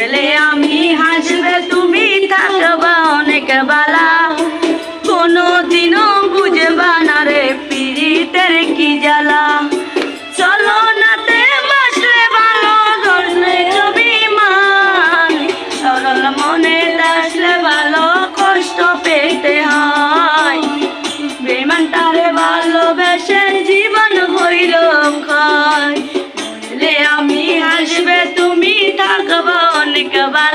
করলে আমি হাসবে, তুমি থাকবা অনেক বালা। কোনো দিনও বুঝবা না রে পিড়িতের কি জ্বালা। Come on. মনে। ভালো কষ্ট পেতে হয়। জীবন আমি তুমি থাকবা think about